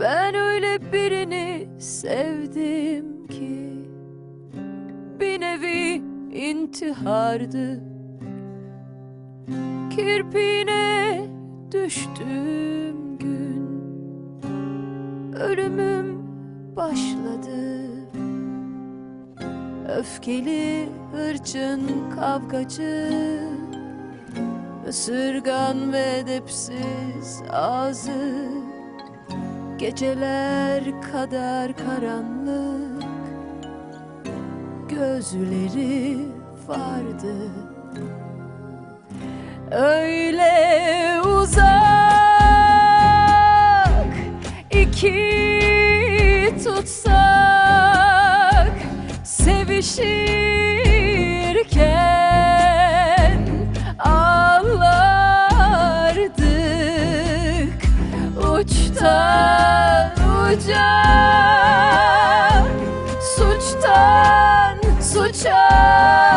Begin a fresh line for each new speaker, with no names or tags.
Ben öyle birini sevdim ki Bir nevi intihardı. Kirpiğine düştüğüm gün Ölümüm başladı. Öfkeli, hırçın, kavgacı Isırgan ve edepsiz ağzı Geceler kadar karanlık. Gözleri vardı. Öyle uzak iki tutsak Sevişirken ağlardık. Uçtan yapacak Suçtan suça